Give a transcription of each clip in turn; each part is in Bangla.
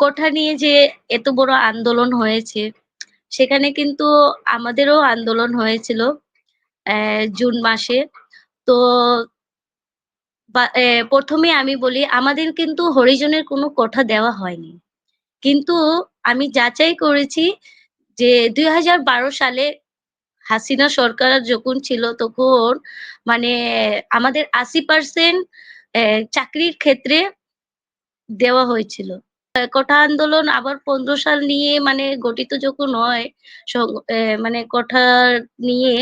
কোঠা নিয়ে যে এত বড় আন্দোলন হয়েছে, সেখানে কিন্তু আমাদেরও আন্দোলন হয়েছিল জুন মাসে। তো বা এ ১ম এ আমি বলি আমাদের কিন্তু হরিজনের কোনো কোঠা দেওয়া হয়নি। কিন্তু আমি যাচাই করেছি যে ২০১২ সালে হাসিনা সরকার যখন ছিল তখন মানে আমাদের আশি পার্সেন্ট চাকরির ক্ষেত্রে দেওয়া হয়েছিল। কোঠা আন্দোলন আবার ১৫ সাল নিয়ে মানে গঠিত যখন হয় মানে কোঠা নিয়ে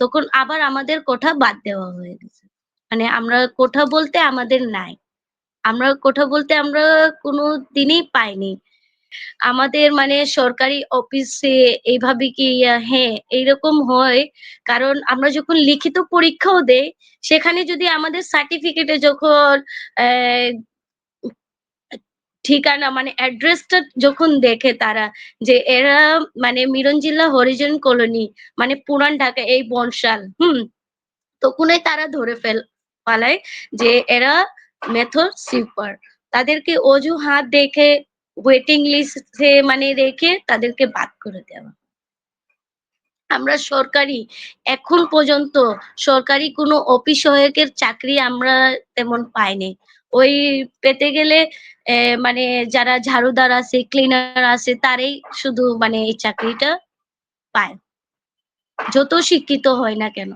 তখন আবার আমাদের কোঠা বাদ দেওয়া হয়ে গেছে। মানে আমরা কোঠা বলতে আমাদের নাই। আমরা কোঠা বলতে আমরা কোনো দিনই পাইনি। আমাদের মানে সরকারি অফিসে এভাবে কি হ্যাঁ, এইরকম হয়। কারণ আমরা যখন লিখিত পরীক্ষাও দেই, সেখানে যদি আমাদের সার্টিফিকেটে যখন অ্যা উ আ ঠিকানা মানে অ্যাড্রেসটা যখন দেখে তারা যে এরা মানে মিরন জিল্লা হরিজন কলোনি মানে পুরান ঢাকা এই বনশাল, হুম? তখনই তারা ধরে ফেল পালায় যে এরা মেথর সুইপার। তাদেরকে অজুহাত দেখে ওয়েটিং লিস্টে মানে রেখে তাদেরকে বাদ করে দেওয়া। আমরা সরকারি এখন পর্যন্ত সরকারি কোনো অফিস সহায়কের চাকরি আমরা তেমন পাইনি। ওই পেতে গেলে মানে যারা ঝাড়ুদার আছে, ক্লিনার আছে তারাই শুধু মানে এই চাকরিটা পায়। যত শিক্ষিত হয় না কেন।